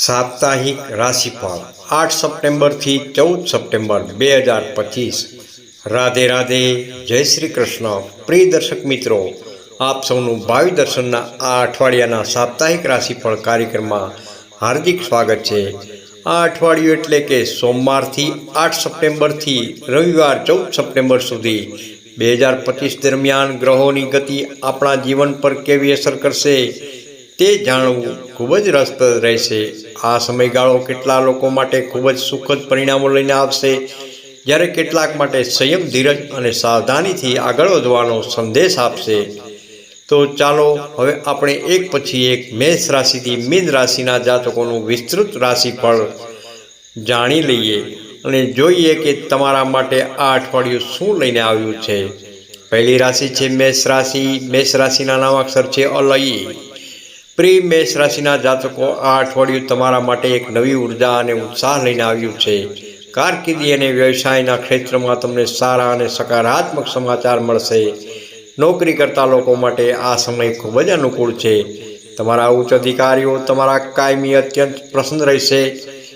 સાપ્તાહિક રાશિફળ, આઠ સપ્ટેમ્બરથી ચૌદ સપ્ટેમ્બર બે હજાર પચીસ. રાધે રાધે, જય શ્રી કૃષ્ણ. પ્રિય દર્શક મિત્રો, આપ સૌનું ભાવિ દર્શનના આ અઠવાડિયાના સાપ્તાહિક રાશિફળ કાર્યક્રમમાં હાર્દિક સ્વાગત છે. આ અઠવાડિયું એટલે કે સોમવારથી આઠ સપ્ટેમ્બરથી રવિવાર ચૌદ સપ્ટેમ્બર સુધી બે હજાર પચીસ દરમિયાન ગ્રહોની ગતિ આપણા જીવન પર કેવી અસર કરશે? તે જાણવું ખૂબ જ રસપ્રદ રહેશે. આ સમયગાળો કેટલા લોકો માટે ખૂબ જ સુખદ પરિણામો લઈને આવશે? જ્યારે કેટલાક માટે સંયમ ધીરજ અને સાવધાનીથી આગળ વધવાનો સંદેશ આપશે. તો ચાલો, હવે આપણે એક પછી એક મેષ રાશિથી મીન રાશિના જાતકોનું વિસ્તૃત રાશિફળ જાણી લઈએ અને જોઈએ કે તમારા માટે આ અઠવાડિયું શું લઈને આવ્યું છે. પહેલી રાશિ છે મેષ રાશિ. મેષ રાશિના નામ અક્ષર છે અલઈ પ્રિય મેષ રાશિના જાતકો આ અઠવાડિયું તમારા માટે એક નવી ઊર્જા અને ઉત્સાહ લઈને આવ્યું છે. કારકિર્દી અને વ્યવસાયના ક્ષેત્રમાં તમને સારા અને સકારાત્મક સમાચાર મળશે. નોકરી કરતા લોકો માટે આ સમય ખૂબ જ અનુકૂળ છે. તમારા ઉચ્ચ અધિકારીઓ તમારા કાયમી અત્યંત પ્રસન્ન રહેશે.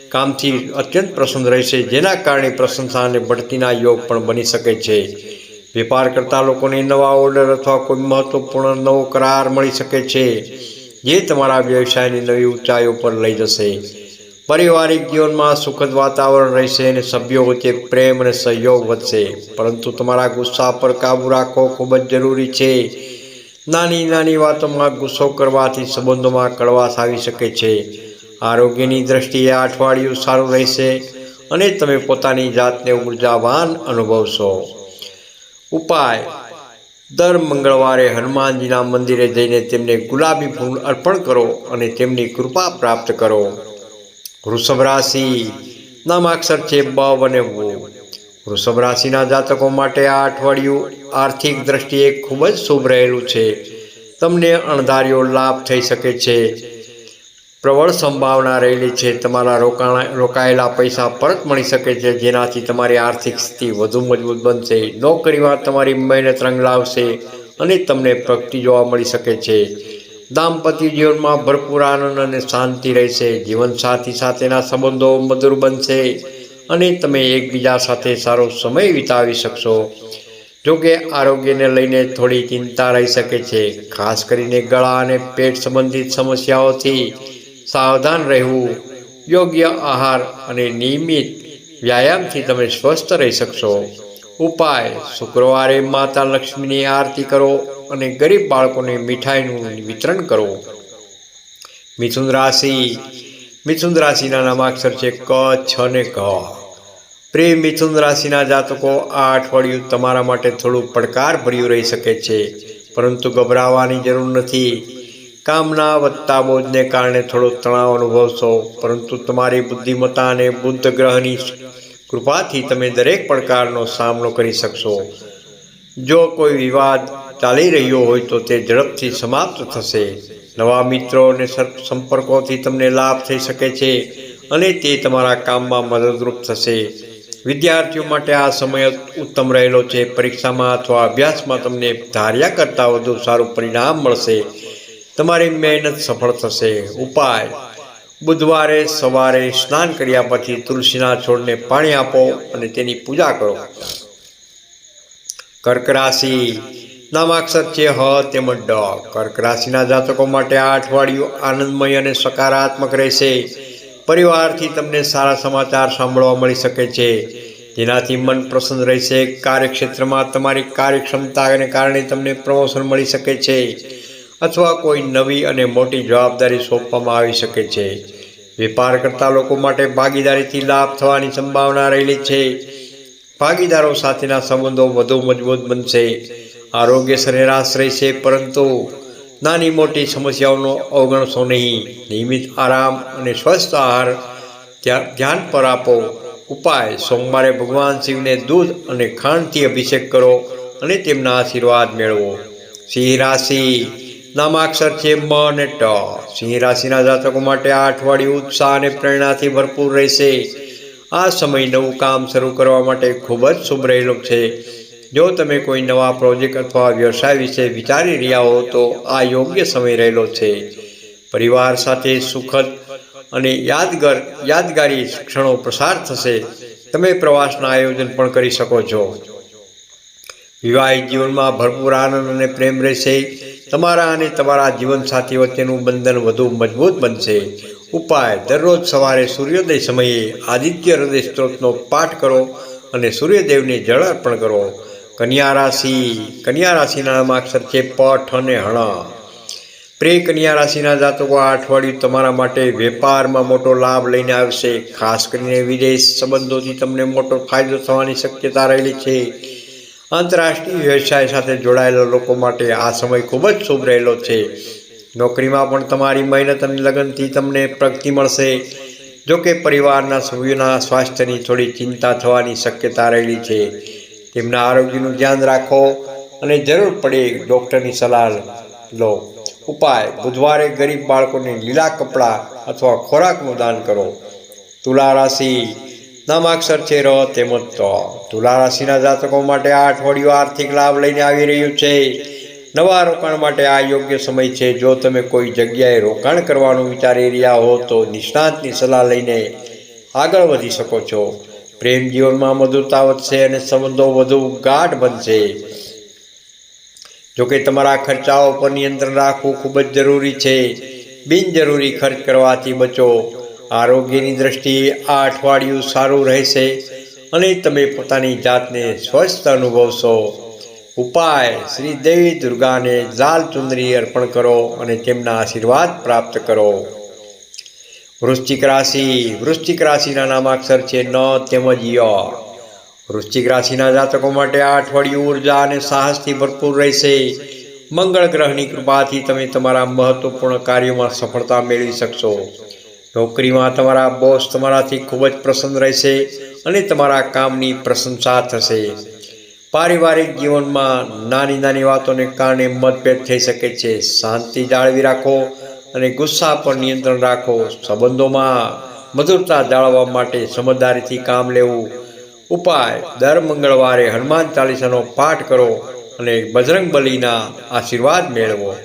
કામથી અત્યંત પ્રસન્ન રહેશે, જેના કારણે પ્રશંસા અને બઢતીના યોગ પણ બની શકે છે. વેપાર કરતા લોકોને નવા ઓર્ડર અથવા કોઈ મહત્વપૂર્ણ નવો કરાર મળી શકે છે. જે તમારા વ્યવસાયની નવી ઊંચાઈઓ પર લઈ જશે. પારિવારિક જીવનમાં સુખદ વાતાવરણ રહેશે અને સભ્યો વચ્ચે પ્રેમ અને સહયોગ વધશે. પરંતુ તમારા ગુસ્સા પર કાબૂ રાખવો ખૂબ જ જરૂરી છે. નાની નાની વાતોમાં ગુસ્સો કરવાથી સંબંધોમાં કડવાશ આવી શકે છે. આરોગ્યની દ્રષ્ટિએ અઠવાડિયું સારું રહેશે અને તમે પોતાની જાતને ઉર્જાવાન અનુભવશો. ઉપાય. દર મંગળવારે હનુમાનજીના મંદિરે જઈને તેમને ગુલાબી ફૂલ અર્પણ કરો અને તેમની કૃપા પ્રાપ્ત કરો. વૃષભ રાશિ નામાક્ષર છે બ અને વૃષભ રાશિના જાતકો માટે આ અઠવાડિયું આર્થિક દ્રષ્ટિએ ખૂબ જ શુભ રહેલું છે. તમને અણધાર્યો લાભ થઈ શકે છે. પ્રબળ સંભાવના રહેલી છે. તમારા રોકાણ, રોકાયેલા પૈસા પરત મળી શકે છે, જેનાથી તમારી આર્થિક સ્થિતિ વધુ મજબૂત બનશે. નોકરીમાં તમારી મહેનત રંગ લાવશે અને તમને પ્રગતિ જોવા મળી શકે છે. દાંપત્ય જીવનમાં ભરપૂર આનંદ અને શાંતિ રહેશે. જીવનસાથી સાથેના સંબંધો મધુર બનશે અને તમે એકબીજા સાથે સારો સમય વિતાવી શકશો. જોકે આરોગ્યને લઈને થોડી ચિંતા રહી શકે છે. ખાસ કરીને ગળા અને પેટ સંબંધિત સમસ્યાઓથી સાવધાન રહેવું, યોગ્ય આહાર અને નિયમિત વ્યાયામથી તમે સ્વસ્થ રહી શકશો. ઉપાય, શુક્રવારે માતા લક્ષ્મીની આરતી કરો અને ગરીબ બાળકોને મીઠાઈનું વિતરણ કરો. મિથુન રાશિ, મિથુન રાશિના નામાક્ષર છે ક, છ ને ક પ્રિય મિથુન રાશિના જાતકો, આ અઠવાડિયું તમારા માટે થોડું પડકાર ભર્યું રહી શકે છે, પરંતુ ગભરાવાની જરૂર નથી. કામના વધતા બોજને કારણે થોડો તણાવ અનુભવશો, પરંતુ તમારી બુદ્ધિમત્તા અને બુદ્ધ ગ્રહની કૃપાથી તમે દરેક પડકારનો સામનો કરી શકશો. જો કોઈ વિવાદ ચાલી રહ્યો હોય તો તે ઝડપથી સમાપ્ત થશે. નવા મિત્રો અને સંપર્કોથી તમને લાભ થઈ શકે છે અને તે તમારા કામમાં મદદરૂપ થશે. વિદ્યાર્થીઓ માટે આ સમય ઉત્તમ રહેલો છે. પરીક્ષામાં અથવા અભ્યાસમાં તમને ધાર્યા કરતાં વધુ સારું પરિણામ મળશે. તમારી મહેનત સફળ થશે. ઉપાય. બુધવારે સવારે સ્નાન કર્યા પછી તુલસીના છોડને પાણી આપો અને તેની પૂજા કરો. કર્ક રાશિ. નામાક્ષર છે હ તેમજ ડ. કર્ક રાશિના જાતકો માટે આ અઠવાડિયું આનંદમય અને સકારાત્મક રહેશે. પરિવારથી તમને સારા સમાચાર સાંભળવા મળી શકે છે. જેનાથી મન પ્રસન્ન રહેશે. કાર્યક્ષેત્રમાં તમારી કાર્યક્ષમતાને કારણે તમને પ્રમોશન મળી શકે છે. અથવા કોઈ નવી અને મોટી જવાબદારી સોંપવામાં આવી શકે છે. વેપાર કરતા લોકો માટે ભાગીદારીથી લાભ થવાની સંભાવના રહેલી છે. ભાગીદારો સાથેના સંબંધો વધુ મજબૂત બનશે. આરોગ્ય સરેરાશ રહેશે, પરંતુ નાની મોટી સમસ્યાઓનો અવગણશો નહીં. નિયમિત આરામ અને સ્વસ્થ આહાર ધ્યાન પર આપો. ઉપાય, સોમવારે ભગવાન શિવને દૂધ અને ખાંડથી અભિષેક કરો અને તેમના આશીર્વાદ મેળવો. સિંહ રાશિ નામાક્ષર છે મ અને ટ. સિંહ રાશિના જાતકો માટે આ અઠવાડિયું ઉત્સાહ અને પ્રેરણાથી ભરપૂર રહેશે. આ સમય નવું કામ શરૂ કરવા માટે ખૂબ જ શુભ રહેલો છે. જો તમે કોઈ નવા પ્રોજેક્ટ અથવા વ્યવસાય વિશે વિચારી રહ્યા હો, તો આ યોગ્ય સમય રહેલો છે. પરિવાર સાથે સુખદ અને યાદગાર, યાદગારી ક્ષણો પ્રસાર થશે. તમે પ્રવાસના આયોજન પણ કરી શકો છો. વિવાહિત જીવનમાં ભરપૂર આનંદ અને પ્રેમ રહેશે. તમારા અને તમારા જીવનસાથી વચ્ચેનું બંધન વધુ મજબૂત બનશે. ઉપાય, દરરોજ સવારે સૂર્યોદય સમયે આદિત્ય હૃદય સ્ત્રોતનો પાઠ કરો અને સૂર્યદેવને જળ અર્પણ કરો. કન્યા રાશિ, કન્યા રાશિના માક્ષર છે પઠ અને હણ. પ્રે કન્યા રાશિના જાતકો આ અઠવાડિયું તમારા માટે વેપારમાં મોટો લાભ લઈને આવશે. ખાસ કરીને વિદેશ સંબંધોથી તમને મોટો ફાયદો થવાની શક્યતા રહેલી છે. આંતરરાષ્ટ્રીય વ્યવસાય સાથે જોડાયેલા લોકો માટે આ સમય ખૂબ જ શુભ રહેલો છે. નોકરીમાં પણ તમારી મહેનત અને લગનથી તમને પ્રગતિ મળશે. જો કે પરિવારના સભ્યોના સ્વાસ્થ્યની થોડી ચિંતા થવાની શક્યતા રહેલી છે. તેમના આરોગ્યનું ધ્યાન રાખો અને જરૂર પડે ડૉક્ટરની સલાહ લો. ઉપાય, બુધવારે ગરીબ બાળકોને લીલા કપડાં અથવા ખોરાકનું દાન કરો. તુલા રાશિ નામાક્ષર છે ર તેમજ તો. તુલા રાશિના જાતકો માટે આ અઠવાડિયું આર્થિક લાભ લઈને આવી રહ્યું છે. નવા રોકાણ માટે આ યોગ્ય સમય છે. જો તમે કોઈ જગ્યાએ રોકાણ કરવાનું વિચારી રહ્યા હો, તો નિષ્ણાંતની સલાહ લઈને આગળ વધી શકો છો. પ્રેમ જીવનમાં મધુરતા વધશે અને સંબંધો વધુ ગાઢ બનશે. જોકે તમારા ખર્ચાઓ પર નિયંત્રણ રાખવું ખૂબ જ જરૂરી છે. બિનજરૂરી ખર્ચ કરવાથી બચો. આરોગ્યની દ્રષ્ટિએ આ અઠવાડિયું સારું રહેશે અને તમે પોતાની જાતને સ્વસ્થ અનુભવશો. ઉપાય, શ્રી દેવી દુર્ગાને લાલ ચુંદરી અર્પણ કરો અને તેમના આશીર્વાદ પ્રાપ્ત કરો. વૃશ્ચિક રાશિ, વૃશ્ચિક રાશિના નામાક્ષર છે ન તેમજ ય. વૃશ્ચિક રાશિના જાતકો માટે આ અઠવાડિયું ઊર્જા અને સાહસથી ભરપૂર રહેશે. મંગળ ગ્રહની કૃપાથી તમે તમારા મહત્વપૂર્ણ કાર્યોમાં સફળતા મેળવી શકશો. નોકરીમાં તમારા બોસ તમારાથી ખૂબ જ પ્રસન્ન રહેશે અને તમારા કામની પ્રશંસા થશે. પારિવારિક જીવનમાં નાની નાની વાતોને કારણે મતભેદ થઈ શકે છે. શાંતિ જાળવી રાખો અને ગુસ્સા પર નિયંત્રણ રાખો સંબંધોમાં મધુરતા જાળવવા માટે સમજદારીથી કામ લેવું. ઉપાય, દર મંગળવારે હનુમાન ચાલીસાનો પાઠ કરો અને બજરંગ બલીના આશીર્વાદ મેળવો.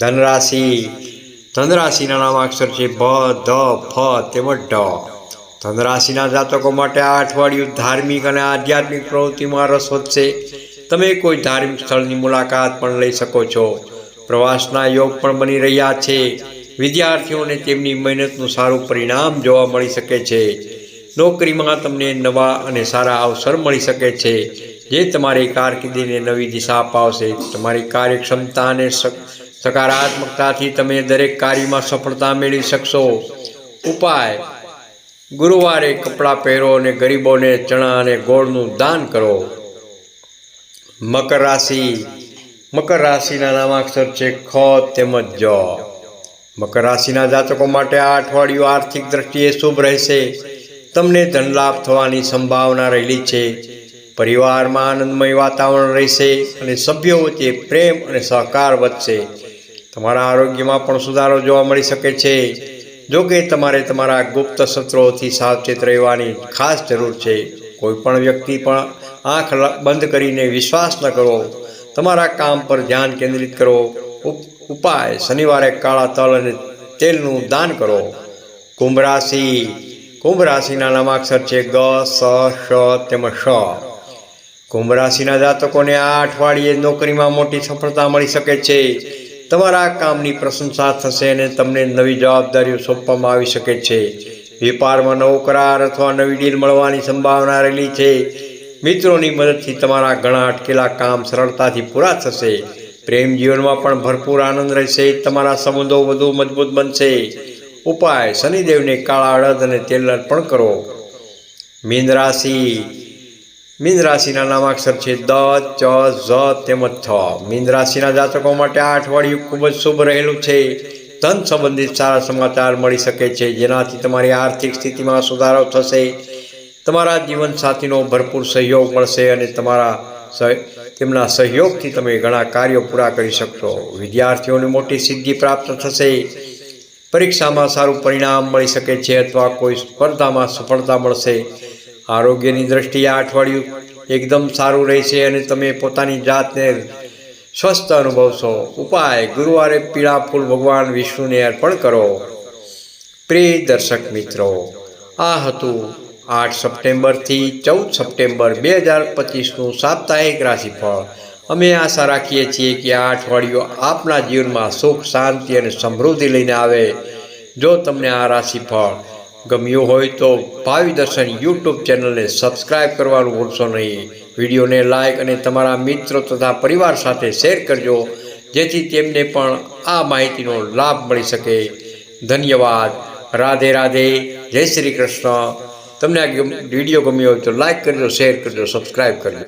ધનરાશિ ધનરાશિના નામ અક્ષર છે ભ ધ ફ તેમજ ઢ ધનરાશિના જાતકો માટે આ અઠવાડિયું ધાર્મિક અને આધ્યાત્મિક પ્રવૃત્તિમાં રસ વધશે. તમે કોઈ ધાર્મિક સ્થળની મુલાકાત પણ લઈ શકો છો. પ્રવાસના યોગ પણ બની રહ્યા છે. વિદ્યાર્થીઓને તેમની મહેનતનું સારું પરિણામ જોવા મળી શકે છે. નોકરીમાં તમને નવા અને સારા અવસર મળી શકે છે. જે તમારી કારકિર્દીને નવી દિશા અપાવશે, તમારી કાર્યક્ષમતા અને સકારાત્મકતાથી તમે દરેક કાર્યમાં સફળતા મેળવી શકશો. ઉપાય. ગુરુવારે કપડાં પહેરો અને ગરીબોને ચણા અને ગોળનું દાન કરો. મકર રાશિ. મકર રાશિના નામાક્ષર છે ખ તેમજ જ. મકર રાશિના જાતકો માટે આ અઠવાડિયું આર્થિક દ્રષ્ટિએ શુભ રહેશે. તમને ધનલાભ થવાની સંભાવના રહેલી છે. પરિવારમાં આનંદમય વાતાવરણ રહેશે અને સભ્યો વચ્ચે પ્રેમ અને સહકાર વધશે. તમારા આરોગ્યમાં પણ સુધારો જોવા મળી શકે છે. જો કે તમારે તમારા ગુપ્ત શત્રુઓથી સાવચેત રહેવાની ખાસ જરૂર છે. કોઈ પણ વ્યક્તિ પણ આંખ બંધ કરીને વિશ્વાસ ન કરો તમારા કામ પર ધ્યાન કેન્દ્રિત કરો. ઉપાય શનિવારે કાળા તલ અને તેલનું દાન કરો. કુંભ રાશિ, કુંભ રાશિના નામાક્ષર છે ગ, સ, શ, તેમજ શ કુંભ રાશિના જાતકોને આ અઠવાડિયે નોકરીમાં મોટી સફળતા મળી શકે છે. તમારા કામની પ્રશંસા થશે અને તમને નવી જવાબદારીઓ સોંપવામાં આવી શકે છે. વેપારમાં નવો કરાર અથવા નવી ડીલ મળવાની સંભાવના રહેલી છે. મિત્રોની મદદથી તમારા ઘણા અટકેલા કામ સરળતાથી પૂરા થશે. પ્રેમ જીવનમાં પણ ભરપૂર આનંદ રહેશે. તમારા સંબંધો વધુ મજબૂત બનશે. ઉપાય શનિદેવને કાળા અડદ અને તેલ અર્પણ કરો. મીન રાશિ મીન રાશિના નામાક્ષર છે દ, ચ, ઝ તેમજ છ મીન રાશિના જાતકો માટે આ અઠવાડિયું ખૂબ જ શુભ રહેલું છે. ધન સંબંધિત સારા સમાચાર મળી શકે છે, જેનાથી તમારી આર્થિક સ્થિતિમાં સુધારો થશે. તમારા જીવનસાથીનો ભરપૂર સહયોગ મળશે અને તમારા તેમના સહયોગથી તમે ઘણા કાર્યો પૂરા કરી શકશો. વિદ્યાર્થીઓને મોટી સિદ્ધિ પ્રાપ્ત થશે. પરીક્ષામાં સારું પરિણામ મળી શકે છે અથવા કોઈ સ્પર્ધામાં સફળતા મળશે. આરોગ્યની દ્રષ્ટિએ આ અઠવાડિયું એકદમ સારું રહેશે અને તમે પોતાની જાતને સ્વસ્થ અનુભવશો. ઉપાય, ગુરુવારે પીળા ફૂલ ભગવાન વિષ્ણુને અર્પણ કરો. પ્રિય દર્શક મિત્રો, આ હતું આઠ સપ્ટેમ્બરથી ચૌદ સપ્ટેમ્બર બે હજાર પચીસનું સાપ્તાહિક રાશિફળ. અમે આશા રાખીએ છીએ કે આ અઠવાડિયું આપના જીવનમાં સુખ, શાંતિ અને સમૃદ્ધિ લઈને આવે. જો તમને આ રાશિફળ ગમ્યું હોય તો ભાવિ દર્શન યુટ્યુબ ચેનલને સબસ્ક્રાઈબ કરવાનું ભૂલશો નહીં. વિડીયોને લાઇક અને તમારા મિત્રો તથા પરિવાર સાથે શેર કરજો, જેથી તેમને પણ આ માહિતીનો લાભ મળી શકે. ધન્યવાદ. રાધે રાધે. જય શ્રી કૃષ્ણ. તમને આ વીડિયો ગમ્યો હોય તો લાઈક કરજો, શેર કરજો સબસ્ક્રાઈબ કરજો.